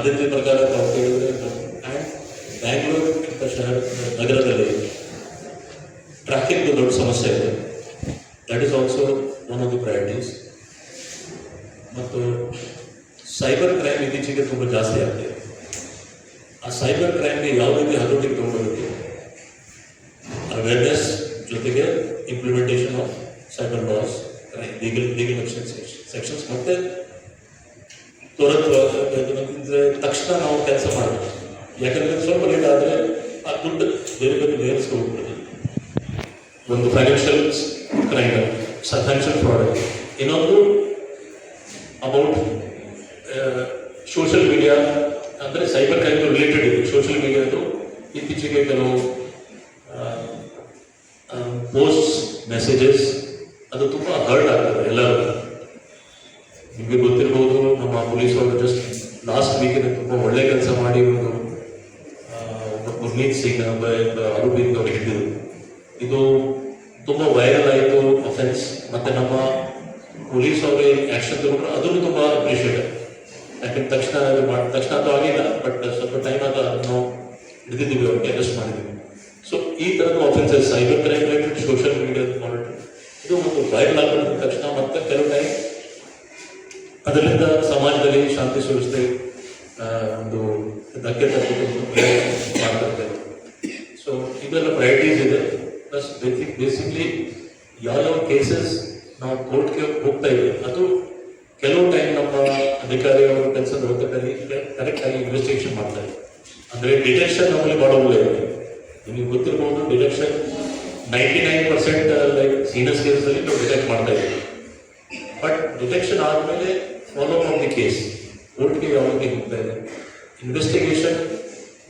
ಪ್ರಕಾರ ತಾವು ಕೇಳಿದ್ರೆ ಆ್ಯಂಡ್ ಬ್ಯಾಂಗ್ಳೂರು ಅಂತ ಶಹರ ನಗರದಲ್ಲಿ ಟ್ರಾಫಿಕ್ ದೊಡ್ಡ ಸಮಸ್ಯೆ ಇದೆ that is also one of the priorities ಮತ್ತು ಸೈಬರ್ ಕ್ರೈಮ್ ಇತ್ತೀಚೆಗೆ ತುಂಬ ಜಾಸ್ತಿ ಆಗ್ತಿದೆ ಆ ಸೈಬರ್ ಕ್ರೈಮ್ಗೆ ಯಾವ ರೀತಿ ಹತೋಟಿಗೆ ತಗೊಳ್ಬೇಕು ಅವೇರ್ನೆಸ್ ಜೊತೆಗೆ implementation of cyber laws legal legal action sections ಮತ್ತೆ ತ್ವರಿತ ತಕ್ಷಣ ನಾವು ಕೆಲಸ ಮಾಡಬೇಕು. ಯಾಕಂದ್ರೆ ಸ್ವಲ್ಪ ಲೇಟ್ ಆದರೆ ಆ ದುಡ್ಡು ಬೇರೆ ಬೇರೆ ಲೇಯರ್ಸ್ ಒಂದು ಫೈನಾನ್ಷಿಯಲ್ ಕ್ರೈಮ್ ಫೈನಾನ್ಷಿಯಲ್ ಫ್ರಾಡ್ ಇನ್ನೊಂದು ಅಬೌಟ್ ಸೋಷಿಯಲ್ ಮೀಡಿಯಾ ಅಂದರೆ ಸೈಬರ್ ಕ್ರೈಮ್ ರಿಲೇಟೆಡ್ ಇದೆ. ಸೋಷಿಯಲ್ ಮೀಡಿಯಾದು ಇತ್ತೀಚೆಗೆ ಕೆಲವು ಪೋಸ್ಟ್ ಮೆಸೇಜಸ್ ಅದು ತುಂಬ ಹರ್ಟ್ ಆಗ್ತದೆ ಎಲ್ಲರಿಗೂ. ನಿಮಗೆ ಗೊತ್ತಿರ್ಬೋದು ನಮ್ಮ ಪೊಲೀಸ್ ಅವರು ಜಸ್ಟ್ ಲಾಸ್ಟ್ ವೀಕಿನ ತುಂಬ ಒಳ್ಳೆ ಕೆಲಸ ಮಾಡಿ ಒಂದು ಗುರ್ಮೀತ್ ಸಿಂಗ್ ಒಬ್ಬ ಅವರು ಅವ್ರು ಇದು ತುಂಬ ವೈರಲ್ ಆಯಿತು ಅಫೆನ್ಸ್ ಮತ್ತು ನಮ್ಮ ಪೊಲೀಸ್ ಅವರು ಆ್ಯಕ್ಷನ್ ತಗೊಂಡ್ರು, ಅದನ್ನು ತುಂಬ ಅಪ್ರಿಷಿಯೇಟ್ ಯಾಕಂದ್ರೆ ತಕ್ಷಣ ಮಾಡಿ, ತಕ್ಷಣ ಅದು ಆಗಿಲ್ಲ ಬಟ್ ಸ್ವಲ್ಪ ಟೈಮ್ ಆದ ನಾವು ಹಿಡಿದಿದ್ದೀವಿ ಅವ್ರಿಗೆ ಅರೆಸ್ಟ್ ಮಾಡಿದ್ದೀವಿ. ಸೊ ಈ ಥರದ offences cyber crime related social media monitor ಇದು ಒಂದು ವೈರಲ್ ಆಗಿದ ತಕ್ಷಣ ಮತ್ತೆ ಕೆಲವು ಟೈಮ್ ಅದರಿಂದ ಸಮಾಜದಲ್ಲಿ ಶಾಂತಿ ಸುವ್ಯವಸ್ಥೆ ಒಂದು ಧಕ್ಕೆ ತರಬೇಕು ಸೊ ಇವೆಲ್ಲ ಪ್ರಯಾರಿಟೀಸ್ ಇದೆ. ಪ್ಲಸ್ ಬೇಸಿಕ್ ಬೇಸಿಕ್ಲಿ ಯಾವ್ಯಾವ ಕೇಸಸ್ ನಾವು ಕೋರ್ಟ್ಗೆ ಹೋಗ್ತಾ ಇದ್ದೀವಿ ಅದು ಕೆಲವು ಟೈಮ್ ನಮ್ಮ ಅಧಿಕಾರಿಗಳು ಕೆಲಸದ ಹೊತ್ತಲ್ಲಿ ಕರೆಕ್ಟ್ ಆಗಿ ಇನ್ವೆಸ್ಟಿಗೇಷನ್ ಮಾಡ್ತಾರೆ. ಅಂದರೆ ಡಿಟೆಕ್ಷನ್ ನಮ್ಮಲ್ಲಿ ಮಾಡೋದಿಲ್ಲ ಇದೆ. ನಿಮಗೆ ಗೊತ್ತಿರಬಹುದು detection ninety nine percent like seniors ಕೇಸಲ್ಲಿ ನಾವು ಡಿಟೆಕ್ಟ್ ಮಾಡ್ತಾ ಇದ್ದೀವಿ. ಬಟ್ ಡಿಟೆಕ್ಷನ್ ಆದಮೇಲೆ ಫಾಲೋ ಅಪ್ ದಿ ಕೇಸ್ ಕೋರ್ಟ್ಗೆ ಯಾವ ರೀತಿ ಹೋಗ್ತಾ ಇದೆ? ಇನ್ವೆಸ್ಟಿಗೇಷನ್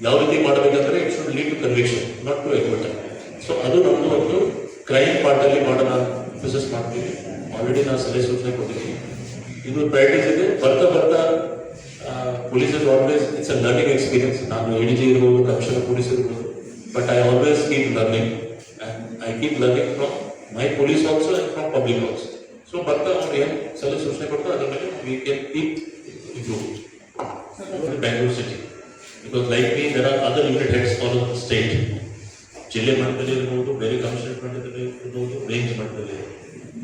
ಯಾವ ರೀತಿ ಮಾಡಬೇಕಂದ್ರೆ it should lead to conviction not to acquit so ಅದು ನಮ್ಮದು ಒಂದು ಕ್ರೈಮ್ ಪಾರ್ಟಲ್ಲಿ ಮಾಡೋಣ ಬಿಸ್ನೆಸ್ ಮಾಡ್ತೀವಿ. ಆಲ್ರೆಡಿ ನಾನು ಸಲಹೆ ಸೂಚನೆ ಕೊಟ್ಟಿದ್ದೀನಿ. ಇದು ಪ್ರಯಾರಿಟೀಸ್ ಇದೆ. ಬರ್ತಾ ಬರ್ತಾ police is always it's a learning experience ನಾನು ಎ ಡಿ ಜಿ ಇರ್ಬೋದು ಕಮಿಷನರ್ ಪೊಲೀಸ್ ಇರ್ಬೋದು. But I always keep learning I keep learning from my police also and from public also so ಬರ್ತಾ ಅವ್ರು ಏನು ಸಲಹೆ ಸೂಚನೆ ಕೊಡ್ತಾರೆ ಅದರ ಮೇಲೆ we can keep improve Bangalore city because like me their or other unit heads for the state ಜಿಲ್ಲೆ ಮಟ್ಟದಲ್ಲಿ ಇರ್ಬೋದು ಬೇರೆ ಕಮಿಷನರೇಟ್ ಮಟ್ಟದಲ್ಲಿ ಇರ್ಬೋದು ರೇಂಜ್ ಮಟ್ಟದಲ್ಲಿ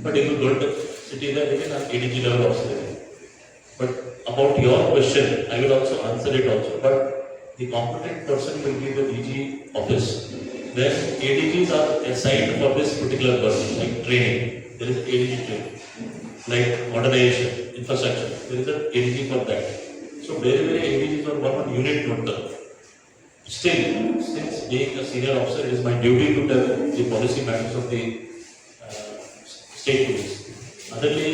ಬಟ್ ಇದು ದೊಡ್ಡ ಸಿಟಿ ಇದೆ ಅದಕ್ಕೆ ನಾನು A D G level officer ಇದೆ but about your question I will also answer it also but the competent person will be the D G office then A D Gs are assigned for this particular person like training there is a ADG training, like modernization, infrastructure, there is a ADG for that. So very, very ADGs are one on unit note. Still, since being a senior officer, it is my duty to tell the policy matters of the uh, state police. ಅದರಲ್ಲಿ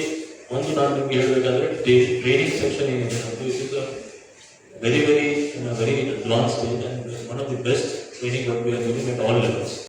ಒಂದು ನಾನು ನಿಮ್ಗೆ ಹೇಳಬೇಕಾದ್ರೆ training section ಏನಿದೆ ನಮ್ಮದು it is a very very very advance stage and one of the best training what we are giving at all levels.